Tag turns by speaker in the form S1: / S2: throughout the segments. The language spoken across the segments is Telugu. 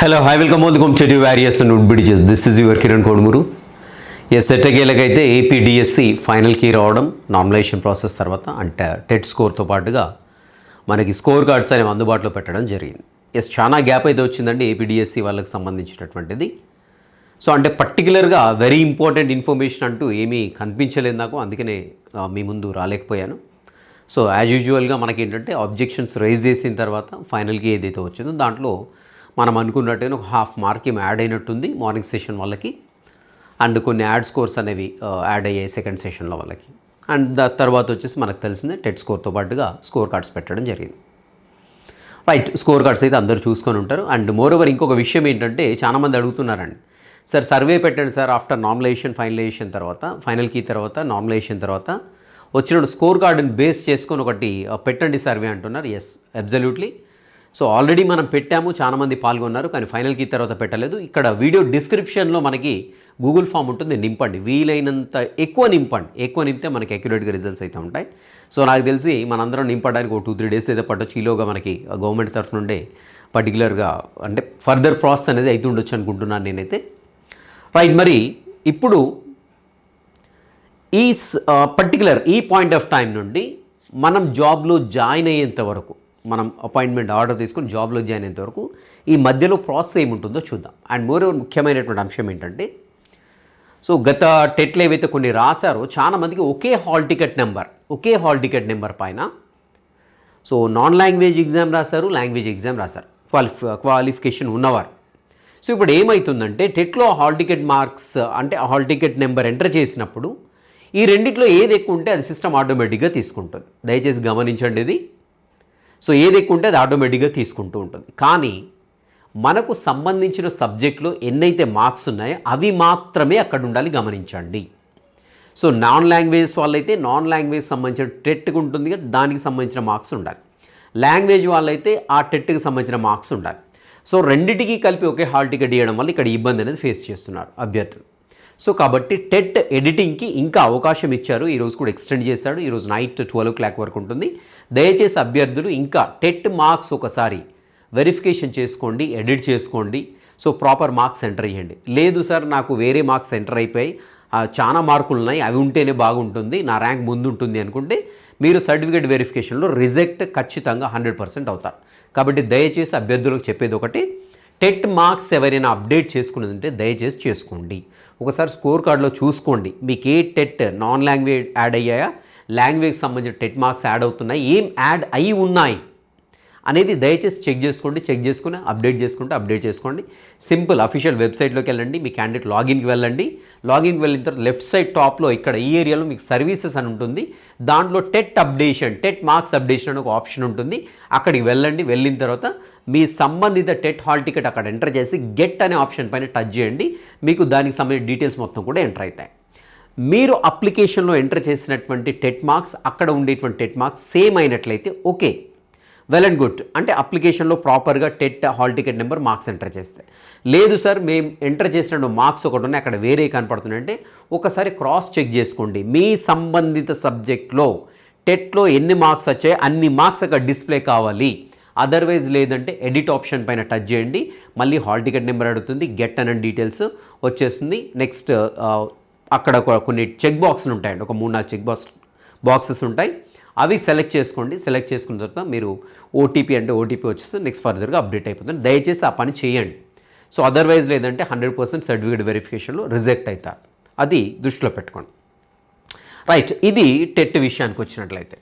S1: Hello hi welcome welcome to various and bridges this is your Kiran Kodumuru yes ఎట్టకేలకైతే APDSC ఫైనల్కి రావడం నామినేషన్ ప్రాసెస్ తర్వాత అంటే టెట్ స్కోర్తో పాటుగా మనకి స్కోర్ కార్డ్స్ అనేవి అందుబాటులో పెట్టడం జరిగింది. ఎస్ చాలా గ్యాప్ అయితే వచ్చిందండి ఏపీడిఎస్సి వాళ్ళకి సంబంధించినటువంటిది. సో అంటే పర్టికులర్గా వెరీ ఇంపార్టెంట్ ఇన్ఫర్మేషన్ అంటూ ఏమీ కనిపించలేదు నాకు అందుకనే మీ ముందు రాలేకపోయాను. సో యాజ్ యూజువల్గా మనకి ఏంటంటే అబ్జెక్షన్స్ రైజ్ చేసిన తర్వాత ఫైనల్కి ఏదైతే వచ్చిందో దాంట్లో మనం అనుకున్నట్టయితే ఒక హాఫ్ మార్క్ ఏమి యాడ్ అయినట్టుంది మార్నింగ్ సెషన్ వాళ్ళకి. అండ్ కొన్ని యాడ్ స్కోర్స్ అనేవి యాడ్ అయ్యాయి సెకండ్ సెషన్లో వాళ్ళకి. అండ్ దా తర్వాత వచ్చేసి మనకు తెలిసిందే టెట్ స్కోర్తో పాటుగా స్కోర్ కార్డ్స్ పెట్టడం జరిగింది. రైట్ స్కోర్ కార్డ్స్ అయితే అందరూ చూసుకొని ఉంటారు. అండ్ మోర్ ఓవర్ ఇంకొక విషయం ఏంటంటే చాలామంది అడుగుతున్నారండి. సార్ సర్వే పెట్టండి సార్ ఆఫ్టర్ నామినేషన్ ఫైనలైజేషన్ తర్వాత ఫైనల్ కీ తర్వాత నామినేషన్ తర్వాత. వచ్చిన స్కోర్ కార్డుని బేస్ చేసుకొని ఒకటి పెట్టండి సర్వే అంటున్నారు. ఎస్ అబ్జల్యూట్లీ సో ఆల్రెడీ మనం పెట్టాము చాలామంది పాల్గొన్నారు కానీ ఫైనల్కి తర్వాత పెట్టలేదు. ఇక్కడ వీడియో డిస్క్రిప్షన్లో మనకి గూగుల్ ఫామ్ ఉంటుంది నింపండి. వీలైనంత ఎక్కువ నింపండి. ఎక్కువ నింపితే మనకి అక్యురేట్గా రిజల్ట్స్ అయితే ఉంటాయి. సో నాకు తెలిసి మనందరం నింపడానికి ఒక టూ త్రీ డేస్ అయితే పట్టొచ్చు. ఈలోగా మనకి గవర్నమెంట్ తరఫు నుండే పర్టికులర్గా అంటే ఫర్దర్ ప్రాసెస్ అనేది అయితే ఉండొచ్చు అనుకుంటున్నాను నేనైతే. రైట్ మరి ఇప్పుడు ఈ పర్టికులర్ ఈ పాయింట్ ఆఫ్ టైం నుండి మనం జాబ్లో జాయిన్ అయ్యేంత వరకు మనం అపాయింట్మెంట్ ఆర్డర్ తీసుకొని జాబ్లో జాయిన్ అయ్యేంత వరకు ఈ మధ్యలో ప్రాసెస్ ఏముంటుందో చూద్దాం. అండ్ మోర్ ముఖ్యమైనటువంటి అంశం ఏంటంటే సో గత టెట్లు ఏవైతే కొన్ని రాశారో చాలా మందికి ఒకే హాల్ టికెట్ నెంబర్ ఒకే హాల్ టికెట్ నెంబర్ పైన సో నాన్ లాంగ్వేజ్ ఎగ్జామ్ రాశారు లాంగ్వేజ్ ఎగ్జామ్ రాశారు. క్వాలిఫి క్వాలిఫికేషన్ ఉన్నవారు. సో ఇప్పుడు ఏమవుతుందంటే టెట్లో హాల్ టికెట్ మార్క్స్ అంటే హాల్ టికెట్ నెంబర్ ఎంటర్ చేసినప్పుడు ఈ రెండిట్లో ఏది ఎక్కువ ఉంటే అది సిస్టమ్ ఆటోమేటిక్గా తీసుకుంటుంది. దయచేసి గమనించండి ఇది. సో ఏది ఎక్కువ ఉంటే అది ఆటోమేటిక్గా తీసుకుంటూ ఉంటుంది. కానీ మనకు సంబంధించిన సబ్జెక్టులో ఎన్నైతే మార్క్స్ ఉన్నాయో అవి మాత్రమే అక్కడ ఉండాలి గమనించండి. సో నాన్ లాంగ్వేజ్ వాళ్ళైతే నాన్ లాంగ్వేజ్ సంబంధించిన టెట్కి ఉంటుంది దానికి సంబంధించిన మార్క్స్ ఉండాలి. లాంగ్వేజ్ వాళ్ళైతే ఆ టెట్కి సంబంధించిన మార్క్స్ ఉండాలి. సో రెండిటికి కలిపి ఒకే హాల్ టికెట్ ఇవ్వడం వల్ల ఇక్కడ ఇబ్బంది అనేది ఫేస్ చేస్తున్నారు అభ్యర్థులు. సో కాబట్టి టెట్ ఎడిటింగ్కి ఇంకా అవకాశం ఇచ్చారు. ఈరోజు కూడా ఎక్స్టెండ్ చేశాడు. ఈరోజు నైట్ ట్వెల్వ్ ఓ క్లాక్ వరకు ఉంటుంది. దయచేసి అభ్యర్థులు ఇంకా టెట్ మార్క్స్ ఒకసారి వెరిఫికేషన్ చేసుకోండి ఎడిట్ చేసుకోండి. సో ప్రాపర్ మార్క్స్ ఎంటర్ చేయండి. లేదు సార్ నాకు వేరే మార్క్స్ ఎంటర్ అయిపోయి చాలా మార్కులు ఉన్నాయి. అవి ఉంటేనే బాగుంటుంది. నా ర్యాంక్ ముందు ఉంటుంది అనుకుంటే మీరు సర్టిఫికేట్ వెరిఫికేషన్లో రిజెక్ట్ ఖచ్చితంగా హండ్రెడ్ పర్సెంట్ అవుతారు. కాబట్టి దయచేసి అభ్యర్థులకు చెప్పేది ఒకటి టెట్ మార్క్స్ ఎవరైనా అప్డేట్ చేసుకున్నదంటే దయచేసి చేసుకోండి. ఒకసారి స్కోర్ కార్డులో చూసుకోండి. మీకు ఏ టెట్ నాన్ లాంగ్వేజ్ యాడ్ అయ్యాయా? లాంగ్వేజ్కి సంబంధించిన టెట్ మార్క్స్ యాడ్ అవుతున్నాయి? ఏం యాడ్ అయి ఉన్నాయి? అనేది దయచేసి చెక్ చేసుకోండి. చెక్ చేసుకుని అప్డేట్ చేసుకుంటే అప్డేట్ చేసుకోండి. సింపుల్ అఫీషియల్ వెబ్సైట్లోకి వెళ్ళండి. మీ క్యాండిడేట్ లాగిన్కి వెళ్ళండి. లాగిన్కి వెళ్ళిన తర్వాత లెఫ్ట్ సైడ్ టాప్లో ఇక్కడ ఈ ఏరియాలో మీకు సర్వీసెస్ అని ఉంటుంది. దాంట్లో TET updation TET marks updation అని ఒక ఆప్షన్ ఉంటుంది. అక్కడికి వెళ్ళండి. వెళ్ళిన తర్వాత మీ సంబంధిత టెట్ హాల్ టికెట్ అక్కడ ఎంటర్ చేసి గెట్ అనే ఆప్షన్ పైన టచ్ చేయండి. మీకు దానికి సంబంధించిన డీటెయిల్స్ మొత్తం కూడా ఎంటర్ అవుతాయి. మీరు అప్లికేషన్లో ఎంటర్ చేసినటువంటి టెట్ మార్క్స్ అక్కడ ఉండేటువంటి టెట్ మార్క్స్ సేమ్ అయినట్లయితే ఓకే. Well and good. అంటే అప్లికేషన్లో ప్రాపర్గా TET hall ticket number marks enter చేస్తే లేదు సార్ మేము ఎంటర్ చేసిన మార్క్స్ ఒకటి ఉన్నాయి అక్కడ వేరే కనపడుతుందంటే ఒకసారి క్రాస్ చెక్ చేసుకోండి. మీ సంబంధిత సబ్జెక్ట్లో టెట్లో ఎన్ని మార్క్స్ వచ్చాయో అన్ని మార్క్స్ అక్కడ డిస్ప్లే కావాలి. అదర్వైజ్ లేదంటే ఎడిట్ ఆప్షన్ పైన టచ్ చేయండి. మళ్ళీ హాల్ టికెట్ నెంబర్ అడుగుతుంది గెట్ అనే డీటెయిల్స్ వచ్చేస్తుంది. నెక్స్ట్ అక్కడ కొన్ని చెక్ బాక్స్లు ఉంటాయండి. ఒక మూడు నాలుగు చెక్ బాక్స్ బాక్సెస్ ఉంటాయి. అవి సెలెక్ట్ చేసుకోండి. సెలెక్ట్ చేసుకున్న తర్వాత మీరు ఓటీపీ అంటే ఓటీపీ వచ్చేసి నెక్స్ట్ ఫర్దర్గా అప్డేట్ అయిపోతుంది. దయచేసి ఆ పని చేయండి. సో అదర్వైజ్ లేదంటే హండ్రెడ్ పర్సెంట్ సర్టిఫికేట్ వెరిఫికేషన్లో రిజెక్ట్ అవుతారు అది దృష్టిలో పెట్టుకోండి. రైట్ ఇది టెట్ విషయానికి వచ్చినట్లయితే.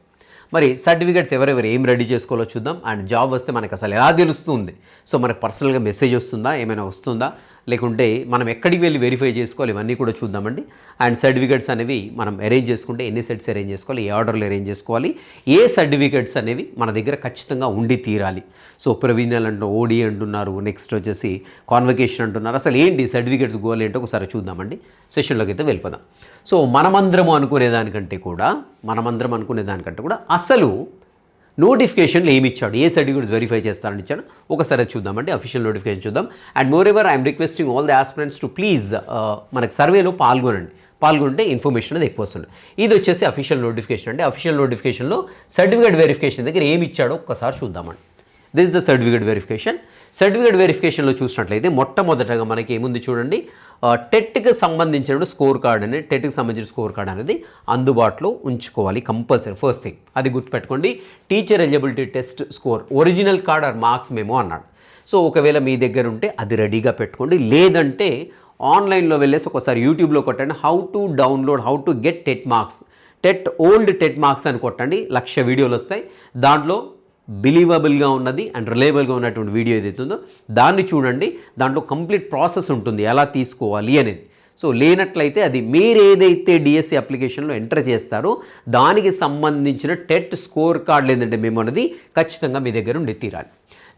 S1: మరి సర్టిఫికేట్స్ ఎవరెవరు ఏం రెడీ చేసుకోవాలో చూద్దాం. అండ్ జాబ్ వస్తే మనకు అసలు ఎలా తెలుస్తుంది? సో మనకు పర్సనల్గా మెసేజ్ వస్తుందా? ఏమైనా వస్తుందా? లేకుంటే మనం ఎక్కడికి వెళ్ళి వెరిఫై చేసుకోవాలి? ఇవన్నీ కూడా చూద్దామండి. అండ్ సర్టిఫికేట్స్ అనేవి మనం అరేంజ్ చేసుకుంటే ఎన్ని సెట్స్ అరేంజ్ చేసుకోవాలి? ఏ ఆర్డర్లు అరేంజ్ చేసుకోవాలి? ఏ సర్టిఫికేట్స్ అనేవి మన దగ్గర ఖచ్చితంగా ఉండి తీరాలి. సో ప్రవీణల్ అంటూ ఓడి అంటున్నారు నెక్స్ట్ వచ్చేసి కాన్వకేషన్ అంటున్నారు. అసలు ఏంటి సర్టిఫికేట్స్ గోల్ ఏంటో ఒకసారి చూద్దామండి. సెషన్లోకి అయితే వెళ్ళిపోదాం. సో మనమందరము అనుకునే దానికంటే కూడా మనమందరం అనుకునే దానికంటే కూడా అసలు నోటిఫికేషన్లు ఏమి ఇచ్చాడు ఏ సర్టిఫికేట్స్ వెరిఫై చేస్తారని ఇచ్చాడు? ఒకసారి చూద్దామండి అఫీషియల్ నోటిఫికేషన్ చూద్దాం. And moreover I'm requesting all the aspirants to please మనకు సర్వేలో పాల్గొనండి. పాల్గొంటే ఇన్ఫర్మేషన్ అనేది ఎక్కువ వస్తుంది. ఇది వచ్చేసి అఫీషియల్ నోటిఫికేషన్ అండి. అఫీషియల్ నోటిఫికేషన్లో సర్టిఫికేట్ వెరిఫికేషన్ దగ్గర ఏమి ఇచ్చాడో ఒక్కసారి చూద్దామండి. This the certificate verification certificate వెరిఫికేషన్లో చూసినట్లయితే మొట్టమొదటగా మనకి ఏముంది చూడండి? టెట్కి సంబంధించిన స్కోర్ కార్డ్ అనేది టెట్కి సంబంధించిన స్కోర్ కార్డ్ అనేది అందుబాటులో ఉంచుకోవాలి కంపల్సరీ. ఫస్ట్ థింగ్ అది గుర్తుపెట్టుకోండి. Teacher eligibility test score original card or marks మేము అన్నాడు. సో ఒకవేళ మీ దగ్గర ఉంటే అది రెడీగా పెట్టుకోండి. లేదంటే ఆన్లైన్లో వెళ్ళేసి ఒకసారి యూట్యూబ్లో కొట్టండి. How to download how to get TET marks TET old TET marks అని కొట్టండి. లక్ష వీడియోలు వస్తాయి. దాంట్లో బిలీవబుల్గా ఉన్నది అండ్ రిలయబుల్గా ఉన్నటువంటి వీడియో ఏదైతే ఉందో దాన్ని చూడండి. దాంట్లో కంప్లీట్ ప్రాసెస్ ఉంటుంది. ఎలా తీసుకోవాలి అనేది. సో లేనట్లయితే అది మీరు ఏదైతే డిఎస్సి అప్లికేషన్లో ఎంటర్ చేస్తారో దానికి సంబంధించిన టెట్ స్కోర్ కార్డులు ఏంటంటే మేము అనేది ఖచ్చితంగా మీ దగ్గర ఉండి తీరాలి.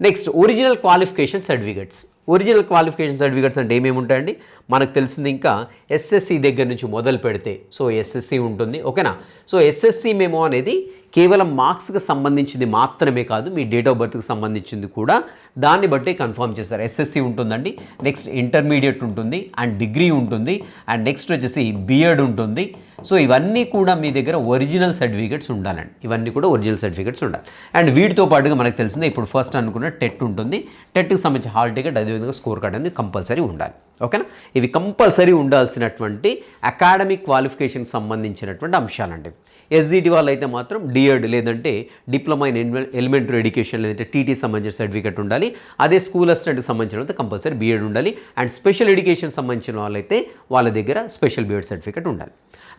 S1: Next original qualification certificates. Original qualification certificates అంటే ఏమేమి ఉంటాయండి మనకు తెలిసింది ఇంకా ఎస్ఎస్సి దగ్గర నుంచి మొదలు పెడితే. సో ఎస్ఎస్సి ఉంటుంది ఓకేనా? సో ఎస్ఎస్సి మేమో అనేది కేవలం మార్క్స్కి సంబంధించింది మాత్రమే కాదు మీ డేట్ ఆఫ్ బర్త్కి సంబంధించింది కూడా దాన్ని బట్టి కన్ఫర్మ్ చేస్తారు ఎస్ఎస్సి ఉంటుందండి నెక్స్ట్ ఇంటర్మీడియట్ ఉంటుంది అండ్ డిగ్రీ ఉంటుంది అండ్ నెక్స్ట్ వచ్చేసి బిఎడ్ ఉంటుంది. సో ఇవన్నీ కూడా మీ దగ్గర ఒరిజినల్ సర్టిఫికేట్స్ ఉండాలండి. ఇవన్నీ కూడా ఒరిజినల్ సర్టిఫికేట్స్ ఉండాలి. అండ్ వీటితో పాటుగా మనకు తెలిసిందే ఇప్పుడు ఫస్ట్ అనుకున్న టెట్ ఉంటుంది. టెట్కి సంబంధించి హాల్ టికెట్ అదేవిధంగా స్కోర్ కార్డ్ అనేది కంపల్సరీ ఉండాలి. ఓకేనా? ఇవి కంపల్సరీ ఉండాల్సినటువంటి అకాడమిక్ క్వాలిఫికేషన్కి సంబంధించినటువంటి అంశాలండి. ఎస్జిటి వాళ్ళు అయితే మాత్రం డిఎడ్ లేదంటే డిప్లొమా ఇన్ ఎలిమెంటరీ ఎడ్యుకేషన్ లేదంటే టీటీ సంబంధించిన సర్టిఫికేట్ ఉండాలి. అదే స్కూల్ అసిస్టెంట్కి సంబంధించిన అయితే కంపల్సరీ బీఎడ్ ఉండాలి. అండ్ స్పెషల్ ఎడ్యుకేషన్ సంబంధించిన వాళ్ళైతే వాళ్ళ దగ్గర స్పెషల్ బీఎడ్ సర్టిఫికేట్ ఉండాలి.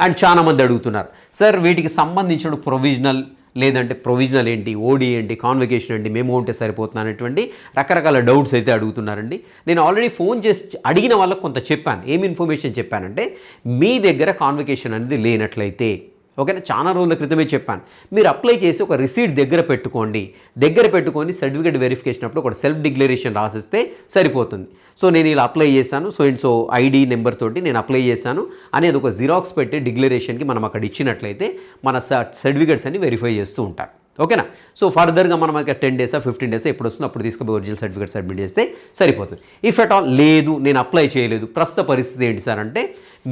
S1: అండ్ చాలామంది అడుగుతున్నారు సార్ వీటికి సంబంధించిన ప్రొవిజనల్ లేదంటే ప్రొవిజనల్ ఏంటి ఓడి ఏంటి కాన్వకేషన్ ఏంటి మేము ఉంటే సరిపోతున్నా అనేటువంటి రకరకాల డౌట్స్ అయితే అడుగుతున్నారండి. నేను ఆల్రెడీ ఫోన్ చేసి అడిగిన వాళ్ళకి కొంత చెప్పాను. ఏం ఇన్ఫర్మేషన్ చెప్పానంటే మీ దగ్గర కాన్వకేషన్ అనేది లేనట్లయితే ఓకేనా? చాలా రోజుల క్రితమే చెప్పాను. మీరు అప్లై చేసి ఒక రిసీట్ దగ్గర పెట్టుకోండి. దగ్గర పెట్టుకొని సర్టిఫికేట్ వెరిఫికేషన్ అప్పుడు ఒక సెల్ఫ్ డిక్లరేషన్ రాసిస్తే సరిపోతుంది. సో నేను ఇలా అప్లై చేశాను. So and so ID number తోటి నేను అప్లై చేశాను. అనేది ఒక జిరాక్స్ పెట్టి డిక్లరేషన్కి మనం అక్కడ ఇచ్చినట్లయితే మన సర్టిఫికేట్స్ అన్ని వెరిఫై చేస్తూ ఉంటారు. ఓకేనా? సో ఫర్దర్గా మనం ఒక టెన్ డేసా ఫిఫ్టీన్ డేస్ ఎప్పుడు వస్తుందో అప్పుడు తీసుకుపోయి ఒరిజినల్ సర్టిఫికేట్ సబ్మిట్ చేస్తే సరిపోతుంది. ఇఫ్ అట్ ఆల్ లేదు నేను అప్లై చేయలేదు ప్రస్తుత పరిస్థితి ఏంటి సార్ అంటే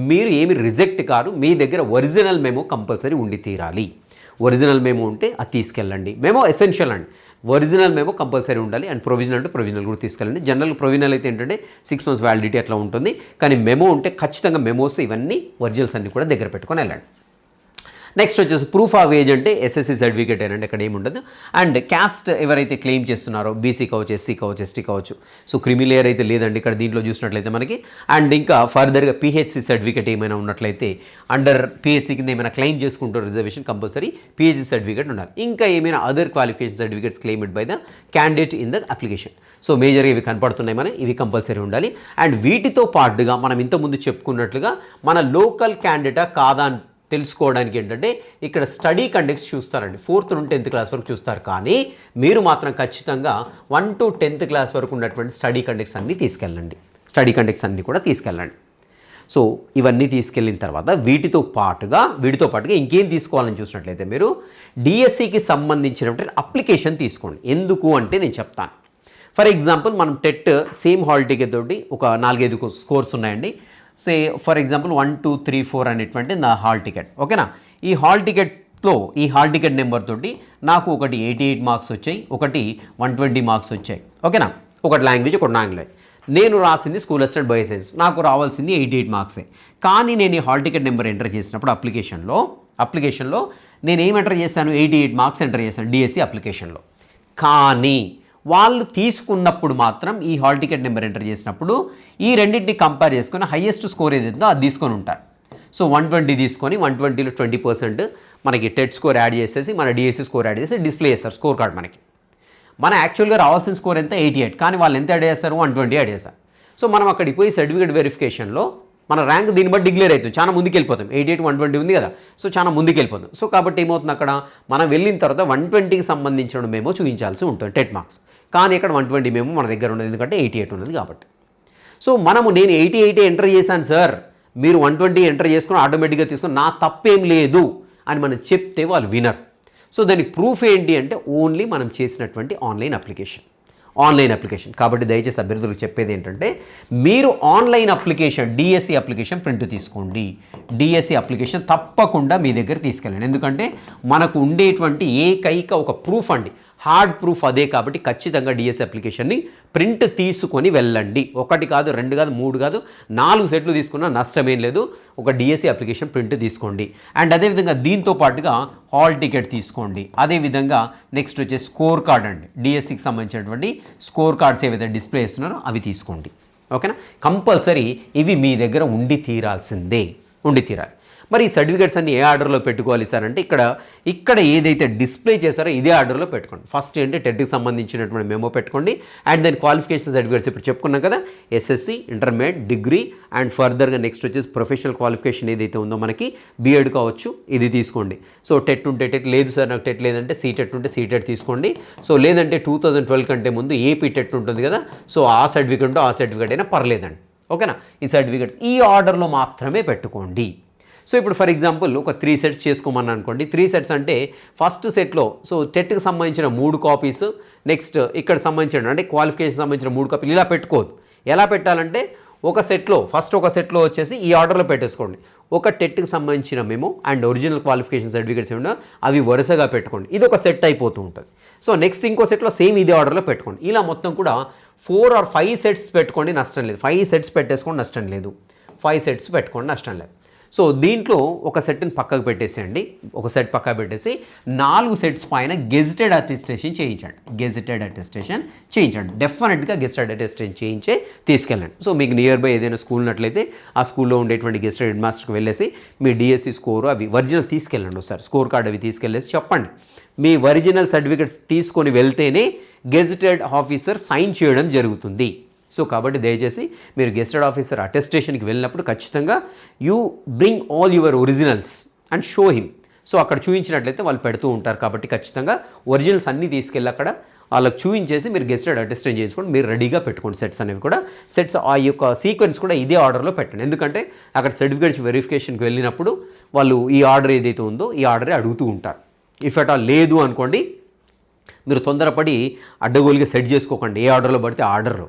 S1: మీరు ఏమి రిజెక్ట్ కారు మీ దగ్గర ఒరిజినల్ మేము కంపల్సరీ ఉండి తీరాలి. ఒరిజినల్ మేము ఉంటే అది తీసుకెళ్ళండి. మేము ఎసెన్షియల్ అండి. ఒరిజినల్ మేము కంపల్సరీ ఉండాలి అండ్ ప్రొవిజనల్ అంటే ప్రొవిజనల్ కూడా తీసుకెళ్ళండి. జనరల్ ప్రొవిజనల్ అయితే ఏంటంటే సిక్స్ మంత్స్ వ్యాలిడిటీ అట్లా ఉంటుంది. కానీ మెమో ఉంటే ఖచ్చితంగా మెమోస్ ఇవన్నీ ఒరిజినల్స్ అన్నీ కూడా దగ్గర పెట్టుకొని వెళ్ళండి. నెక్స్ట్ వచ్చేసి ప్రూఫ్ ఆఫ్ ఏజ్ అంటే ఎస్ఎస్సి సర్టిఫికేట్ అని అక్కడ ఏముండదు. అండ్ క్యాస్ట్ ఎవరైతే క్లెయిమ్ చేస్తున్నారో బీసీ కావచ్చు ఎస్సీ కావచ్చు ఎస్టీ కావచ్చు. సో క్రిమిలేయర్ అయితే లేదండి ఇక్కడ దీంట్లో చూసినట్లయితే మనకి. అండ్ ఇంకా ఫర్దర్గా పిహెచ్సి సర్టిఫికేట్ ఏమైనా ఉన్నట్లయితే అండర్ పిహెచ్సి కింద ఏమైనా క్లెయిమ్ చేసుకుంటూ రిజర్వేషన్ కంపల్సరీ పిహెచ్సి సర్టిఫికేట్ ఉండాలి. ఇంకా ఏమైనా other qualification certificates claimed by the candidate in the application so మేజర్గా ఇవి కనపడుతున్నాయి మన ఇవి కంపల్సరీ ఉండాలి. అండ్ వీటితో పాటుగా మనం ఇంతకుముందు చెప్పుకున్నట్లుగా మన లోకల్ క్యాండిడేటా కాదా తెలుసుకోవడానికి ఏంటంటే ఇక్కడ స్టడీ కండక్ట్స్ చూస్తారండి. ఫోర్త్ నుండి టెన్త్ క్లాస్ వరకు చూస్తారు. కానీ మీరు మాత్రం ఖచ్చితంగా వన్ టు టెన్త్ క్లాస్ వరకు ఉన్నటువంటి స్టడీ కండక్ట్స్ అన్నీ తీసుకెళ్ళండి. స్టడీ కండక్ట్స్ అన్నీ కూడా తీసుకెళ్ళండి. సో ఇవన్నీ తీసుకెళ్ళిన తర్వాత వీటితో పాటుగా వీటితో పాటుగా ఇంకేం తీసుకోవాలని చూసినట్లయితే మీరు డిఎస్సికి సంబంధించినటువంటి అప్లికేషన్ తీసుకోండి. ఎందుకు అంటే నేను చెప్తాను. ఫర్ ఎగ్జాంపుల్ మనం టెట్ సేమ్ హాల్ టికెట్ తోటి ఒక నాలుగైదు స్కోర్స్ ఉన్నాయండి. Say for example one two three four అనేటువంటి నా హాల్ టికెట్. ఓకేనా? ఈ హాల్ టికెట్లో ఈ హాల్ టికెట్ నెంబర్ తోటి నాకు ఒకటి ఎయిటీ ఎయిట్ మార్క్స్ వచ్చాయి ఒకటి వన్ ట్వంటీ మార్క్స్ వచ్చాయి. ఓకేనా? ఒకటి లాంగ్వేజ్ ఒకటి లాంగ్వేజ్. నేను రాసింది స్కూల్ అసిస్టెంట్ బయోసైన్స్ నాకు రావాల్సింది ఎయిటీ ఎయిట్ మార్క్సే. కానీ నేను ఈ హాల్ టికెట్ నెంబర్ ఎంటర్ చేసినప్పుడు అప్లికేషన్లో అప్లికేషన్లో నేను ఏం ఎంటర్ చేశాను? ఎయిటీ ఎయిట్ మార్క్స్ ఎంటర్ చేశాను డిఎస్సి అప్లికేషన్లో. కానీ వాళ్ళు తీసుకున్నప్పుడు మాత్రం ఈ హాల్ టికెట్ నెంబర్ ఎంటర్ చేసినప్పుడు ఈ రెండింటిని కంపేర్ చేసుకొని హయ్యెస్ట్ స్కోర్ ఏదైతుందో అది తీసుకొని ఉంటారు. సో వన్ ట్వంటీ తీసుకొని వన్ ట్వంటీలో ట్వంటీ పర్సెంట్ మనకి టెట్ స్కోర్ యాడ్ చేసేసి మన డిఎస్సి స్కోర్ యాడ్ చేసి డిస్ప్లే చేస్తారు స్కోర్ కార్డ్ మనకి. మన యాక్చువల్గా రావాల్సిన స్కోర్ ఎంత? Eighty eight. కానీ వాళ్ళు ఎంత యాడ్ చేస్తారు? వన్ ట్వంటీ యాడ్ చేస్తారు. సో మనం అక్కడికి పోయి సర్టిఫికేట్ వెరిఫికేషన్లో మన ర్యాంక్ దీన్ని బట్టి డిక్లేర్ అవుతుంది. చాలా ముందుకు వెళ్ళిపోతాం ఎయిటీ ఎయిట్ వన్ ట్వంటీ ఉంది కదా. సో చాలా ముందుకు వెళ్ళిపోతాం సో కాబట్టి ఏమవుతుంది అక్కడ? మనం వెళ్ళిన తర్వాత వన్ ట్వంటీకి సంబంధించిన మేము చూపించాల్సి ఉంటుంది టెట్ మార్క్స్. కానీ ఇక్కడ వన్ ట్వంటీ మేము మన దగ్గర ఉన్నది. ఎందుకంటే ఎయిటీ ఎయిట్ ఉన్నది కాబట్టి. సో మనము నేను ఎయిటీ ఎయిటీ ఎంటర్ చేశాను సార్. మీరు వన్ ట్వంటీ ఎంటర్ చేసుకుని ఆటోమేటిక్గా తీసుకుని నా తప్పేం లేదు అని మనం చెప్తే వాళ్ళు వినరు. సో దానికి ప్రూఫ్ ఏంటి అంటే ఓన్లీ మనం చేసినటువంటి ఆన్లైన్ అప్లికేషన్. Online application. కాబట్టి దయచేసి అభ్యర్థులకు చెప్పేది ఏంటంటే మీరు online application DSC application print తీసుకోండి. డిఎస్సి అప్లికేషన్ తప్పకుండా మీ దగ్గర తీసుకెళ్ళండి. ఎందుకంటే మనకు ఉండేటువంటి ఏకైక ఒక ప్రూఫ్ అండి. హార్డ్ ప్రూఫ్ అదే కాబట్టి ఖచ్చితంగా డిఎస్ అప్లికేషన్ని ప్రింట్ తీసుకొని వెళ్ళండి. ఒకటి కాదు రెండు కాదు మూడు కాదు నాలుగు సెట్లు తీసుకున్నా నష్టమేం లేదు. ఒక డిఎస్సి అప్లికేషన్ ప్రింట్ తీసుకోండి. అండ్ అదేవిధంగా దీంతో పాటుగా హాల్ టికెట్ తీసుకోండి. అదేవిధంగా నెక్స్ట్ వచ్చే స్కోర్ కార్డ్ అండి. డిఎస్సికి సంబంధించినటువంటి స్కోర్ కార్డ్స్ ఏవైతే డిస్ప్లే చేస్తున్నారో అవి తీసుకోండి. ఓకేనా? కంపల్సరీ ఇవి మీ దగ్గర ఉండి తీరాల్సిందే. ఉండి తీరాలి. మరి ఈ సర్టిఫికేట్స్ అన్ని ఏ ఆర్డర్లో పెట్టుకోవాలి సార్ అంటే ఇక్కడ ఇక్కడ ఏదైతే డిస్ప్లే చేశారో ఇదే ఆర్డర్లో పెట్టుకోండి. ఫస్ట్ ఏంటి టెట్కి సంబంధించినటువంటి మెమో పెట్టుకోండి. అండ్ దెన్ క్వాలిఫికేషన్ సర్టిఫికేట్స్ ఇప్పుడు చెప్పుకున్నాం కదా ఎస్ఎస్సి ఇంటర్మీడియట్ డిగ్రీ అండ్ ఫర్దర్గా నెక్స్ట్ వచ్చేసి ప్రొఫెషనల్ క్వాలిఫికేషన్ ఏదైతే ఉందో మనకి బీఎడ్ కావచ్చు ఇది తీసుకోండి. సో టెట్ ఉంటే టెట్ లేదు సార్ నాకు టెట్ లేదంటే సీటెట్ ఉంటే సీటెట్ తీసుకోండి. సో లేదంటే టూ థౌజండ్ ట్వెల్వ్ కంటే ముందు ఏపీ టెట్ ఉంటుంది కదా సో ఆ సర్టిఫికేట్ ఆ సర్టిఫికేట్ అయినా పర్లేదండి. ఓకేనా ఈ సర్టిఫికేట్స్ ఈ ఆర్డర్లో మాత్రమే పెట్టుకోండి. సో ఇప్పుడు ఫర్ ఎగ్జాంపుల్ ఒక త్రీ సెట్స్ చేసుకోమని అనుకోండి. త్రీ సెట్స్ అంటే ఫస్ట్ సెట్లో సో టెట్కి సంబంధించిన మూడు కాపీస్ నెక్స్ట్ ఇక్కడ సంబంధించిన అంటే క్వాలిఫికేషన్ సంబంధించిన మూడు కాపీలు ఇలా పెట్టుకోవద్దు. ఎలా పెట్టాలంటే ఒక సెట్లో ఫస్ట్ ఒక సెట్లో వచ్చేసి ఈ ఆర్డర్లో పెట్టేసుకోండి. ఒక టెట్కి సంబంధించిన memo and original qualification certificates ఏమన్నా అవి వరుసగా పెట్టుకోండి. ఇది ఒక సెట్ అయిపోతూ ఉంటుంది. సో నెక్స్ట్ ఇంకో సెట్లో సేమ్ ఇదే ఆర్డర్లో పెట్టుకోండి. ఇలా మొత్తం కూడా ఫోర్ ఆర్ ఫైవ్ సెట్స్ పెట్టుకోండి నష్టం లేదు. ఫైవ్ సెట్స్ పెట్టేసుకోండి నష్టం లేదు. ఫైవ్ సెట్స్ పెట్టుకోండి నష్టం లేదు. సో దీంట్లో ఒక సెట్ని పక్కకు పెట్టేసేయండి. ఒక సెట్ పక్కకు పెట్టేసి నాలుగు సెట్స్ పైన గెజిటెడ్ అటెస్టేషన్ చేయించండి. గెజిటెడ్ అటెస్టేషన్ చేయించండి. డెఫినెట్గా గెజిటెడ్ అటెస్టేషన్ చేయించే తీసుకెళ్ళండి. సో మీకు నియర్ బై ఏదైనా స్కూల్ ఉన్నట్లయితే ఆ స్కూల్లో ఉండేటువంటి గెజిటెడ్ హెడ్ మాస్టర్కి వెళ్ళేసి మీ డిఎస్సి స్కోరు అవి ఒరిజినల్ తీసుకెళ్ళండి ఒకసారి. స్కోర్ కార్డ్ అవి తీసుకెళ్ళేసి చెప్పండి. మీ ఒరిజినల్ సర్టిఫికెట్స్ తీసుకొని వెళ్తేనే గెజిటెడ్ ఆఫీసర్ సైన్ చేయడం జరుగుతుంది. సో కాబట్టి దయచేసి మీరు గెస్టెడ్ ఆఫీసర్ అటెస్టేషన్కి వెళ్ళినప్పుడు ఖచ్చితంగా you bring all your originals and show him. So అక్కడ చూపించినట్లయితే వాళ్ళు పెడుతూ ఉంటారు కాబట్టి ఖచ్చితంగా ఒరిజినల్స్ అన్నీ తీసుకెళ్ళి అక్కడ వాళ్ళకి చూపించేసి మీరు గెస్టెడ్ అటెస్టేషన్ చేయించుకోండి మీరు రెడీగా పెట్టుకోండి సెట్స్ అనేవి కూడా. సెట్స్ ఆ యొక్క సీక్వెన్స్ కూడా ఇదే ఆర్డర్లో పెట్టండి. ఎందుకంటే అక్కడ సర్టిఫికేట్స్ వెరిఫికేషన్కి వెళ్ళినప్పుడు వాళ్ళు ఈ ఆర్డర్ ఏదైతే ఉందో ఈ ఆర్డరే అడుగుతూ ఉంటారు. ఇఫ్ అట్ ఆల్ లేదు అనుకోండి మీరు తొందరపడి అడ్డగోలుగా సెట్ చేసుకోకండి ఏ ఆర్డర్లో పడితే ఆర్డర్లో.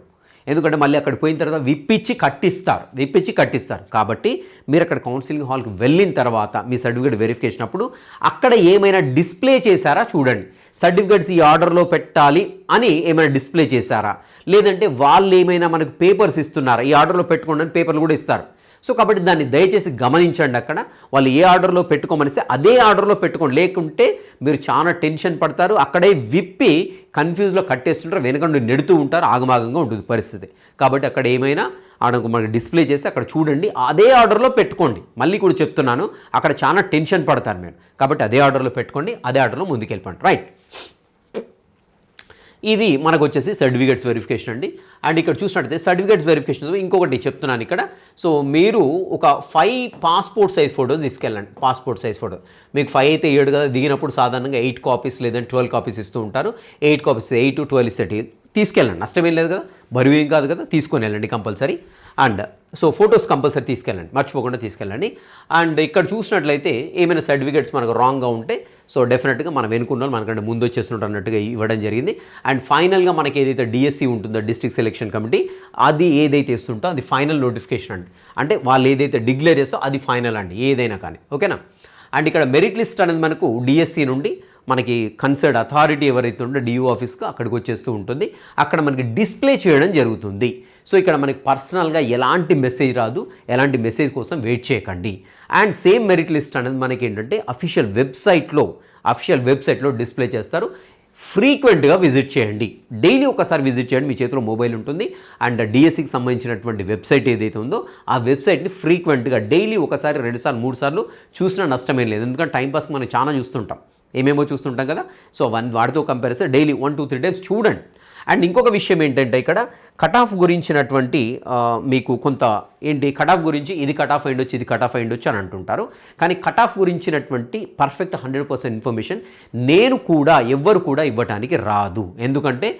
S1: ఎందుకంటే మళ్ళీ అక్కడ పోయిన తర్వాత విప్పిచ్చి కట్టిస్తారు విప్పిచ్చి కట్టిస్తారు. కాబట్టి మీరు అక్కడ కౌన్సిలింగ్ హాల్కి వెళ్ళిన తర్వాత మీ సర్టిఫికేట్ వెరిఫికేషన్ అప్పుడు అక్కడ ఏమైనా డిస్ప్లే చేశారా చూడండి. సర్టిఫికేట్స్ ఈ ఆర్డర్లో పెట్టాలి అని ఏమైనా డిస్ప్లే చేశారా? లేదంటే వాళ్ళు ఏమైనా మనకు పేపర్స్ ఇస్తున్నారా? ఈ ఆర్డర్లో పెట్టుకోండి అని పేపర్లు కూడా ఇస్తారు. సో కాబట్టి దాన్ని దయచేసి గమనించండి అక్కడ. వాళ్ళు ఏ ఆర్డర్లో పెట్టుకోమనిస్తే అదే ఆర్డర్లో పెట్టుకోండి. లేకుంటే మీరు చాలా టెన్షన్ పడతారు. అక్కడే విప్పి కన్ఫ్యూజ్లో కట్టేస్తుంటారు. వెనక నుండి నెడుతూ ఉంటారు. ఆగమాగంగా ఉంటుంది పరిస్థితి. కాబట్టి అక్కడ ఏమైనా ఆడకు మనకి డిస్ప్లే చేస్తే అక్కడ చూడండి. అదే ఆర్డర్లో పెట్టుకోండి. మళ్ళీ కూడా చెప్తున్నాను. అక్కడ చాలా టెన్షన్ పడతారు మీరు. కాబట్టి అదే ఆర్డర్లో పెట్టుకోండి. అదే ఆర్డర్లో ముందుకెళ్ళిపోండి. రైట్? ఇది మనకు వచ్చేసి సర్టిఫికేట్స్ వెరిఫికేషన్ అండి. అండ్ ఇక్కడ చూసినట్టయితే సర్టిఫికేట్స్ వెరిఫికేషన్ ఇంకొకటి చెప్తున్నాను ఇక్కడ. సో మీరు ఒక ఫైవ్ పాస్పోర్ట్ సైజ్ ఫోటోస్ తీసుకెళ్ళండి. పాస్పోర్ట్ సైజ్ ఫోటో మీకు ఫైవ్ అయితే ఏడు కదా దిగినప్పుడు సాధారణంగా ఎయిట్ కాపీస్ లేదంటే ట్వెల్వ్ కాపీస్ ఇస్తూ ఉంటారు. ఎయిట్ కాపీస్ ఎయిట్ ట్వెల్వ్ ఇస్తే తీసుకెళ్ళండి. నష్టమేం లేదు కదా బరువు ఏం కాదు కదా తీసుకొని వెళ్ళండి compulsory. And so photos compulsory తీసుకెళ్ళండి మర్చిపోకుండా తీసుకెళ్ళండి. అండ్ ఇక్కడ చూసినట్లయితే ఏమైనా సర్టిఫికేట్స్ మనకు రాంగ్గా ఉంటే సో డెఫినెట్గా మనం వెనుకున్న వాళ్ళు మనకంటే ముందు వచ్చేసినట్టు అన్నట్టుగా ఇవ్వడం జరిగింది. అండ్ ఫైనల్గా మనకి ఏదైతే డిఎస్సి ఉంటుందో డిస్ట్రిక్ట్ సెలెక్షన్ కమిటీ అది ఏదైతే ఇస్తుంటో అది ఫైనల్ నోటిఫికేషన్ అండి. అంటే వాళ్ళు ఏదైతే డిక్లేర్ చేస్తో అది ఫైనల్ అండి ఏదైనా కానీ. ఓకేనా అండ్ ఇక్కడ మెరిట్ లిస్ట్ అనేది మనకు డిఎస్సి నుండి మనకి కన్సర్డ్ అథారిటీ ఎవరైతే ఉందో డియూ ఆఫీస్కి అక్కడికి వచ్చేస్తూ ఉంటుంది. అక్కడ మనకి డిస్ప్లే చేయడం జరుగుతుంది. సో ఇక్కడ మనకి పర్సనల్గా ఎలాంటి మెసేజ్ రాదు ఎలాంటి మెసేజ్ కోసం వెయిట్ చేయకండి. అండ్ సేమ్ మెరిట్ లిస్ట్ అనేది మనకి ఏంటంటే అఫీషియల్ వెబ్సైట్లో అఫీషియల్ వెబ్సైట్లో డిస్ప్లే చేస్తారు. ఫ్రీక్వెంట్గా విజిట్ చేయండి. డైలీ ఒకసారి విజిట్ చేయండి మీ చేతిలో మొబైల్ ఉంటుంది. అండ్ డిఎస్సికి సంబంధించినటువంటి వెబ్సైట్ ఏదైతే ఉందో ఆ వెబ్సైట్ని ఫ్రీక్వెంట్గా డైలీ ఒకసారి రెండుసార్లు మూడు సార్లు చూసినా నష్టమేం లేదు. ఎందుకంటే టైంపాస్ మనం చాలా చూస్తుంటాం. ఏమేమో చూస్తుంటాం కదా. సో వన్ వాటితో comparison daily one two three times చూడండి. అండ్ ఇంకొక విషయం ఏంటంటే ఇక్కడ కట్ ఆఫ్ గురించినటువంటి మీకు కొంత ఏంటి కట్ ఆఫ్ గురించి ఇది కట్ ఆఫ్ అయిండొచ్చు ఇది కట్ ఆఫ్ అయిండొచ్చు అని అంటుంటారు. కానీ కట్ ఆఫ్ గురించినటువంటి పర్ఫెక్ట్ హండ్రెడ్ పర్సెంట్ ఇన్ఫర్మేషన్ నేను కూడా ఎవ్వరు కూడా ఇవ్వటానికి రాదు. ఎందుకంటే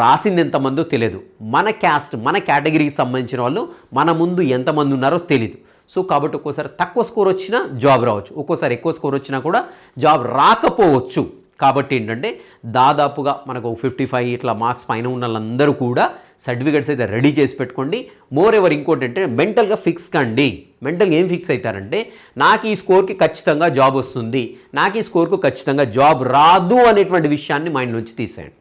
S1: రాసింది ఎంతమందో తెలియదు. మన క్యాస్ట్ మన కేటగిరీకి సంబంధించిన వాళ్ళు మన ముందు ఎంతమంది ఉన్నారో తెలియదు సో కాబట్టి ఒక్కోసారి తక్కువ స్కోర్ వచ్చినా జాబ్ రావచ్చు. ఒక్కోసారి ఎక్కువ స్కోర్ వచ్చినా కూడా జాబ్ రాకపోవచ్చు. కాబట్టి ఏంటంటే దాదాపుగా మనకు ఫిఫ్టీ ఫైవ్ ఇట్లా మార్క్స్ పైన ఉన్న వాళ్ళందరూ కూడా సర్టిఫికేట్స్ అయితే రెడీ చేసి పెట్టుకోండి. మోర్ ఎవర్ ఇంకోటి అంటే మెంటల్గా ఫిక్స్ కండి. మెంటల్గా ఏం ఫిక్స్ అవుతారంటే నాకు ఈ స్కోర్కి ఖచ్చితంగా జాబ్ వస్తుంది. నాకు ఈ స్కోర్కు ఖచ్చితంగా జాబ్ రాదు అనేటువంటి విషయాన్ని మైండ్ నుంచి తీసేయండి.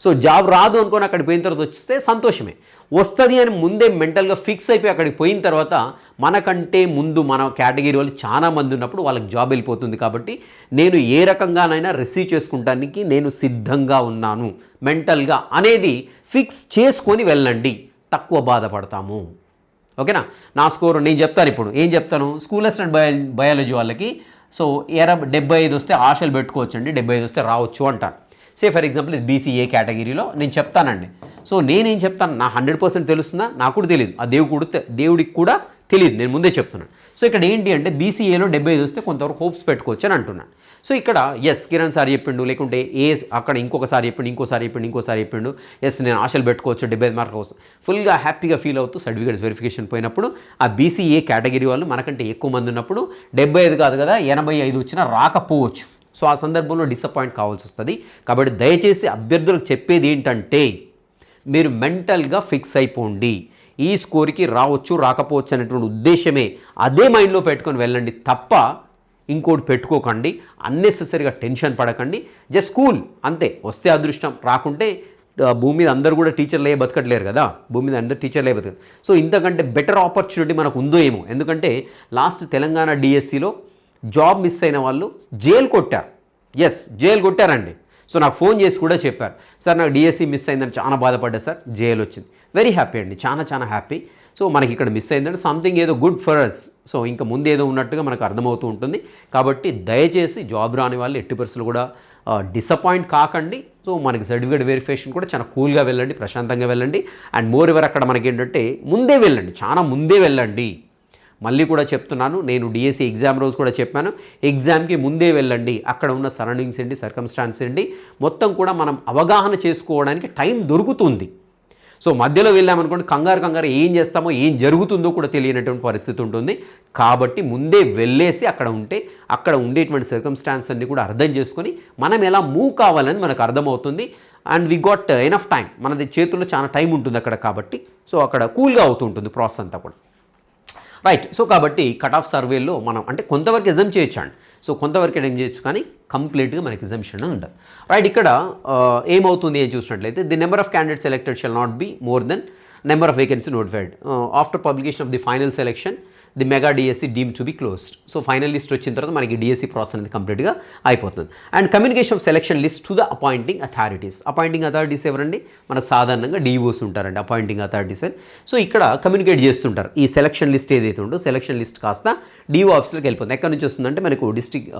S1: సో జాబ్ రాదు అనుకొని అక్కడికి పోయిన తర్వాత వచ్చిస్తే సంతోషమే. వస్తుంది అని ముందే మెంటల్గా ఫిక్స్ అయిపోయి అక్కడికి పోయిన తర్వాత మనకంటే ముందు మన కేటగిరీ వాళ్ళు చాలా మంది ఉన్నప్పుడు వాళ్ళకి జాబ్ వెళ్ళిపోతుంది కాబట్టి నేను ఏ రకంగానైనా రిసీవ్ చేసుకుంటానికి నేను సిద్ధంగా ఉన్నాను. మెంటల్గా అనేది ఫిక్స్ చేసుకొని వెళ్ళండి. తక్కువ బాధపడతాము. ఓకేనా? నా స్కోర్ నేను చెప్తాను ఇప్పుడు. ఏం చెప్తాను? స్కూల్ అసిస్టెంట్ బయో బయాలజీ వాళ్ళకి. సో ఎర డెబ్బై ఐదు వస్తే ఆశలు పెట్టుకోవచ్చండి. డెబ్బై ఐదు వస్తే రావచ్చు అంటాను సే ఫర్ ఎగ్జాంపుల్ ఇది బీసీఏ కేటగిరీలో నేను చెప్తానండి. సో నేనేం చెప్తాను? నా హండ్రెడ్ పర్సెంట్ తెలుస్తుందా? నాకు కూడా తెలియదు ఆ దేవుడు దేవుడికి కూడా తెలియదు నేను ముందే చెప్తున్నాను. సో ఇక్కడ ఏంటి అంటే బీసీఏలో డెబ్బై ఐదు వస్తే కొంతవరకు హోప్స్ పెట్టుకోవచ్చు అని అంటున్నాను. సో ఇక్కడ ఎస్ కిరణ్ సార్ చెప్పిండు లేకుంటే ఏ అక్కడ ఇంకొకసారి చెప్పిండు ఇంకోసారి చెప్పిండు ఇంకోసారి చెప్పిండు. ఎస్ నేను ఆశలు పెట్టుకోవచ్చు డెబ్బై ఐదు మార్కులు కోసం ఫుల్గా హ్యాపీగా ఫీల్ అవుతూ సర్టిఫికేట్స్ వెరిఫికేషన్ పోయినప్పుడు ఆ బీసీఏ కేటగిరీ వాళ్ళు మనకంటే ఎక్కువ మంది ఉన్నప్పుడు డెబ్బై ఐదు కాదు కదా ఎనభై ఐదు వచ్చినా రాకపోవచ్చు. సో ఆ సందర్భంలో డిసప్పాయింట్ కావాల్సి వస్తుంది. కాబట్టి దయచేసి అభ్యర్థులకు చెప్పేది ఏంటంటే మీరు మెంటల్గా ఫిక్స్ అయిపోండి. ఈ స్కోర్కి రావచ్చు రాకపోవచ్చు అనేటువంటి ఉద్దేశమే అదే మైండ్లో పెట్టుకొని వెళ్ళండి తప్ప ఇంకోటి పెట్టుకోకండి. అన్నెసెసరీగా టెన్షన్ పడకండి. జస్ట్ స్కూల్ అంతే. వస్తే అదృష్టం. రాకుంటే భూమి మీద అందరూ కూడా టీచర్లు అయ్యే బతకట్లేరు కదా. భూమి మీద అందరు టీచర్లు అయ్యే బతకదు సో ఇంతకంటే బెటర్ ఆపర్చునిటీ మనకు ఉందో ఏమో. ఎందుకంటే లాస్ట్ తెలంగాణ డిఎస్సిలో జాబ్ మిస్ అయిన వాళ్ళు జైలు కొట్టారు. ఎస్ జైలు కొట్టారండి. సో నాకు ఫోన్ చేసి కూడా చెప్పారు. సార్ నాకు డిఎస్సి మిస్ అయిందని చాలా బాధపడ్డా సార్ జైలు వచ్చింది. వెరీ హ్యాపీ అండి చాలా చాలా హ్యాపీ సో మనకి ఇక్కడ మిస్ అయిందంటే సంథింగ్ ఏదో గుడ్ ఫర్ అస్ సో ఇంకా ముందు ఏదో ఉన్నట్టుగా మనకు అర్థమవుతూ ఉంటుంది. కాబట్టి దయచేసి జాబ్ రాని వాళ్ళు ఎట్టి పరిస్థితులు కూడా డిసప్పాయింట్ కాకండి. సో మనకి సర్టిఫికేట్ వెరిఫికేషన్ కూడా చాలా కూల్గా వెళ్ళండి ప్రశాంతంగా వెళ్ళండి. అండ్ మోర్ ఎవర్ అక్కడ మనకి ఏంటంటే ముందే వెళ్ళండి చాలా ముందే వెళ్ళండి. మళ్ళీ కూడా చెప్తున్నాను నేను డిఎస్సి ఎగ్జామ్ రోజు కూడా చెప్పాను. ఎగ్జామ్కి ముందే వెళ్ళండి అక్కడ ఉన్న సరౌండింగ్స్ ఏంటి సర్కమ్స్టాన్స్ ఏంటి మొత్తం కూడా మనం అవగాహన చేసుకోవడానికి టైం దొరుకుతుంది. సో మధ్యలో వెళ్ళామనుకోండి కంగారు కంగారు ఏం చేస్తామో ఏం జరుగుతుందో కూడా తెలియనటువంటి పరిస్థితి ఉంటుంది. కాబట్టి ముందే వెళ్ళేసి అక్కడ ఉంటే అక్కడ ఉండేటువంటి సర్కమ్స్టాన్స్ అన్ని కూడా అర్థం చేసుకొని మనం ఎలా మూవ్ కావాలని మనకు అర్థమవుతుంది. And we got enough time మనది చేతుల్లో చాలా టైం ఉంటుంది అక్కడ కాబట్టి. సో అక్కడ కూల్గా అవుతూ ఉంటుంది ప్రాసెస్ అంతా కూడా. రైట్ సో కాబట్టి కట్ ఆఫ్ సర్వేలో మనం అంటే కొంతవరకు ఎగ్జామ్ చేయొచ్చు అండి సో కొంతవరకు ఏం చేయొచ్చు కానీ కంప్లీట్గా మనకి ఎగ్జామ్షన్ ఉండదు. రైట్ ఇక్కడ uh, ఏమవుతుంది అని చూసినట్లయితే the number of candidate selected shall not be more than number of vacancy notified after publication of the final selection the mega DSC deem to be closed. So final list వచ్చిన తర్వాత మనకి డిఎస్సి ప్రాసెస్ అనేది కంప్లీట్గా అయిపోతుంది. And communication of selection list to the appointing authorities. Appointing authorities ఎవరండి? మనకు సాధారణంగా డిఓస్ ఉంటారండి అపాయింటింగ్ అథారిటీస్ అని. సో ఇక్కడ కమ్యూనికేట్ చేస్తుంటారు. ఈ సెలక్షన్ లిస్ట్ ఏదైతే ఉందో సెలక్షన్ లిస్ట్ కాస్త డిఓ ఆఫీస్లోకి వెళ్ళిపోతుంది. ఎక్కడి నుంచి వస్తుందంటే మనకు district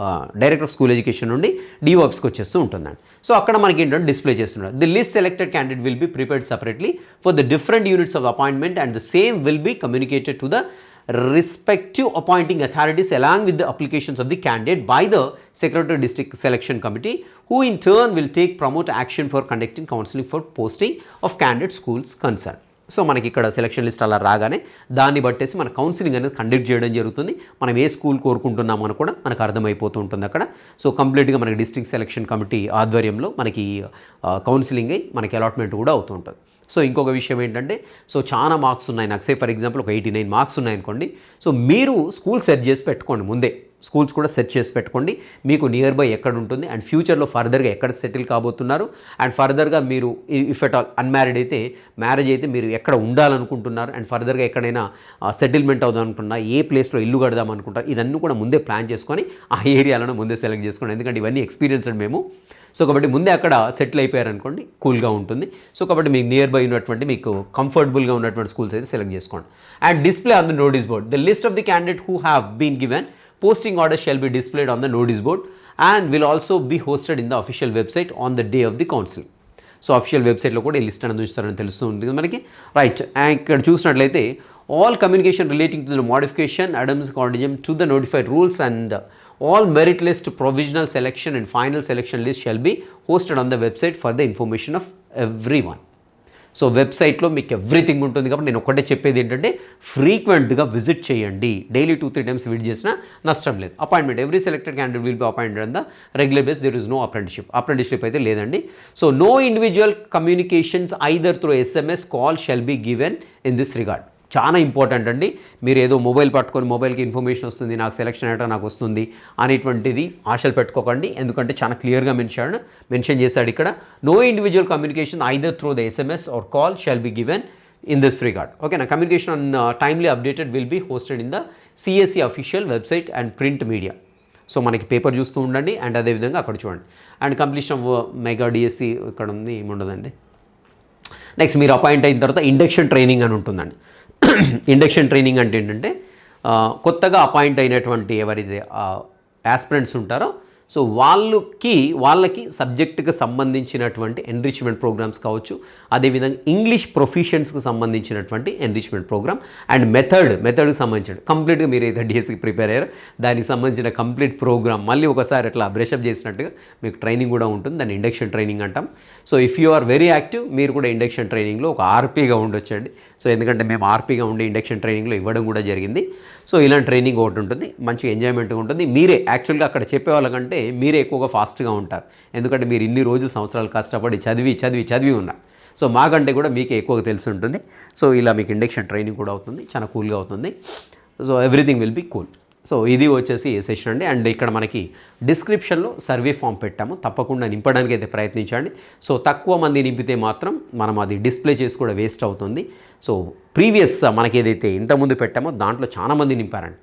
S1: director of school education నుండి డిఓ ఆఫీస్కి వచ్చేస్తూ ఉంటుందండి. సో అక్కడ మనకి ఏంటంటే డిస్ప్లే చేస్తున్నారు the list selected candidate will be prepared separately for the different units of appointment and the same will be communicated to the respective appointing authorities along with the applications of the candidate by the Secretary District Selection Committee who in turn will take promote action for conducting counseling for posting of candidate schools concerned. So మనకి ఇక్కడ సెలక్షన్ లిస్ట్ అలా రాగానే దాన్ని బట్టేసి మన కౌన్సిలింగ్ అనేది కండక్ట్ చేయడం జరుగుతుంది మనం ఏ స్కూల్ కోరుకుంటున్నామో అని కూడా మనకు అర్థమైపోతూ ఉంటుంది అక్కడ సో కంప్లీట్గా మనకి డిస్ట్రిక్ట్ సెలక్షన్ కమిటీ ఆధ్వర్యంలో మనకి కౌన్సిలింగ్ అయి మనకి అలాట్మెంట్ కూడా అవుతూ ఉంటుంది సో ఇంకొక విషయం ఏంటంటే సో చాలా మార్క్స్ ఉన్నాయి. నాకు సే ఫర్ ఎగ్జాంపుల్ ఒక ఎయిటీ నైన్ మార్క్స్ ఉన్నాయనుకోండి. సో మీరు స్కూల్ సెట్ చేసి పెట్టుకోండి ముందే. స్కూల్స్ కూడా సెట్ చేసి పెట్టుకోండి. మీకు నియర్ బై ఎక్కడ ఉంటుంది అండ్ ఫ్యూచర్లో ఫర్దర్గా ఎక్కడ సెటిల్ కాబోతున్నారు అండ్ ఫర్దర్గా మీరు ఇఫ్ ఎట్ ఆల్ అన్మ్యారీడ్ అయితే మ్యారేజ్ అయితే మీరు ఎక్కడ ఉండాలనుకుంటున్నారు అండ్ ఫర్దర్గా ఎక్కడైనా సెటిల్మెంట్ అవుదాం అనుకుంటున్నా ఏ ప్లేస్లో ఇల్లు కడదాం అనుకుంటారు ఇదన్నీ కూడా ముందే ప్లాన్ చేసుకొని ఆ ఏరియాలను ముందే సెలెక్ట్ చేసుకోండి ఎందుకంటే ఇవన్నీ ఎక్స్పీరియన్స్డ్ మేము. సో కాబట్టి ముందే అక్కడ సెటిల్ అయిపోయారనుకోండి కూల్గా ఉంటుంది. సో కాబట్టి మీకు నియర్ బై ఉన్నటువంటి మీకు కంఫర్టబుల్గా ఉన్నటువంటి స్కూల్స్ అయితే సెలెక్ట్ చేసుకోండి. And display on the notice board the list of the candidate who have been given posting order shall be displayed on the notice board and will also be hosted in the official website on the day of the council so official వెబ్సైట్లో కూడా ఈ లిస్ట్ అనేది ఉంచుతారని తెలుస్తుంది మనకి. రైట్ అండ్ ఇక్కడ చూసినట్లయితే all communication relating to the modification addendums corrigendum to the notified rules and all merit list provisional selection and final selection list shall be hosted on the website for the information of every one so వెబ్సైట్లో మీకు ఎవ్రీథింగ్ ఉంటుంది కాబట్టి నేను ఒకటే చెప్పేది ఏంటంటే ఫ్రీక్వెంట్గా విజిట్ చేయండి. Daily two three times visit చేసినా నష్టం లేదు. Appointment every selected candidate will be appointed on the regular base. There is no apprenticeship. Apprenticeship అయితే లేదండి. So no individual communications either through SMS call shall be given in this regard. చాలా ఇంపార్టెంట్ అండి. మీరు ఏదో మొబైల్ పట్టుకొని మొబైల్కి ఇన్ఫర్మేషన్ వస్తుంది నాకు సెలెక్షన్ అయ్యట నాకు వస్తుంది అనేటువంటిది ఆశలు పెట్టుకోకండి. ఎందుకంటే చాలా క్లియర్గా మెన్షన్ మెన్షన్ చేశాడు ఇక్కడ. No individual communication either through the SMS or call shall be given in this regard ఓకేనా communication on timely updated will be hosted in the CSC official website and print media so మనకి పేపర్ చూస్తూ ఉండండి అండ్ అదేవిధంగా అక్కడ చూడండి. And completion of mega DSC ఇక్కడ ఉంది ఏముండదండి? నెక్స్ట్ మీరు అపాయింట్ అయిన తర్వాత ఇండక్షన్ ట్రైనింగ్ అని ఉంటుందండి. ఇండక్షన్ ట్రైనింగ్ అంటే ఏంటంటే కొత్తగా అపాయింట్ అయినటువంటి ఎవరైతే యాస్పిరెంట్స్ ఉంటారో సో వాళ్ళకి వాళ్ళకి సబ్జెక్టుకి సంబంధించినటువంటి ఎన్రిచ్మెంట్ ప్రోగ్రామ్స్ కావచ్చు అదేవిధంగా ఇంగ్లీష్ ప్రొఫిషియన్స్కి సంబంధించినటువంటి ఎన్రిచ్మెంట్ ప్రోగ్రామ్ అండ్ మెథడ్ మెథడ్కి సంబంధించిన కంప్లీట్గా మీరు ఏదైతే డిఎస్సికి ప్రిపేర్ అయ్యారో దానికి సంబంధించిన కంప్లీట్ ప్రోగ్రామ్ మళ్ళీ ఒకసారి అట్లా బ్రషప్ చేసినట్టుగా మీకు ట్రైనింగ్ కూడా ఉంటుంది. దాన్ని ఇండక్షన్ ట్రైనింగ్ అంటాం. So if you are very active మీరు కూడా ఇండక్షన్ ట్రైనింగ్లో ఒక ఆర్పీగా ఉండొచ్చండి. సో ఎందుకంటే మేము ఆర్పీగా ఉండి ఇండక్షన్ ట్రైనింగ్లో ఇవ్వడం కూడా జరిగింది. సో ఇలాంటి ట్రైనింగ్ ఒకటి ఉంటుంది. మంచి ఎంజాయ్మెంట్గా ఉంటుంది. మీరే యాక్చువల్గా అక్కడ చెప్పే వాళ్ళకంటే మీరే ఎక్కువగా ఫాస్ట్గా ఉంటారు. ఎందుకంటే మీరు ఇన్ని రోజు సంవత్సరాలు కష్టపడి చదివి చదివి చదివి ఉన్నారు. సో మాకంటే కూడా మీకే ఎక్కువగా తెలిసి ఉంటుంది. సో ఇలా మీకు ఇండక్షన్ ట్రైనింగ్ కూడా అవుతుంది. చాలా కూల్గా అవుతుంది. So everything will be cool. So ఇది వచ్చేసి సెషన్ అండి. అండ్ ఇక్కడ మనకి డిస్క్రిప్షన్లో సర్వే ఫామ్ పెట్టాము. తప్పకుండా నింపడానికి అయితే ప్రయత్నించండి. సో తక్కువ మంది నింపితే మాత్రం మనం అది డిస్ప్లే చేసి కూడా వేస్ట్ అవుతుంది. సో ప్రీవియస్ మనకి ఏదైతే ఇంతకుముందు పెట్టామో దాంట్లో చాలా మంది నింపారండి.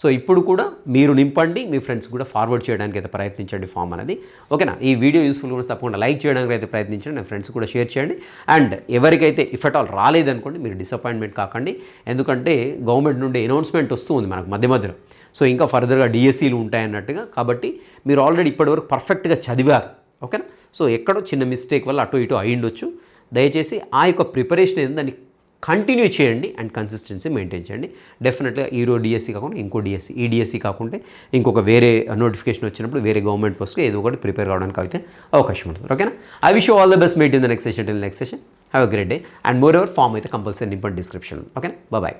S1: సో ఇప్పుడు కూడా మీరు నింపండి మీ ఫ్రెండ్స్ కూడా ఫార్వర్డ్ చేయడానికి అయితే ప్రయత్నించండి ఫామ్ అనేది. ఓకేనా? ఈ వీడియో యూస్ఫుల్ కూడా తప్పకుండా లైక్ చేయడానికి అయితే ప్రయత్నించండి నా ఫ్రెండ్స్ కూడా షేర్ చేయండి. అండ్ ఎవరికైతే ఇఫ్ అట్ ఆల్ రాలేదనుకోండి మీరు డిసప్పాయింట్మెంట్ కాకండి. ఎందుకంటే గవర్నమెంట్ నుండి అనౌన్స్మెంట్ వస్తూ ఉంది మనకు మధ్య మధ్యలో. సో ఇంకా ఫర్దర్గా డిఎస్సీలు ఉంటాయన్నట్టుగా. కాబట్టి మీరు ఆల్రెడీ ఇప్పటివరకు పర్ఫెక్ట్గా చదివారు. ఓకేనా? సో ఎక్కడో చిన్న మిస్టేక్ వల్ల అటు ఇటు అయ్యిండొచ్చు. దయచేసి ఆ యొక్క ప్రిపరేషన్ ఏంది దాన్ని కంటిన్యూ చేయండి అండ్ కన్సిస్టెన్సీ మెయింటైన్ చేయండి. డెఫినెట్గా ఈరో డిఎస్సి కాకుండా ఇంకో డిఎస్సి ఈ డిఎస్సి కాకుంటే ఇంకొక వేరే నోటిఫికేషన్ వచ్చినప్పుడు వేరే గవర్నమెంట్ పోస్ట్కి ఏదో ఒకటి ప్రిపేర్ కావడానికి అయితే అవకాశం ఉంటుంది. ఓకేనా I wish all the best meet in the next session till next session have a great day and moreover form అయితే కంపల్సరీ నింపండి డిస్క్రిప్షన్ ఓకేనా బాయ్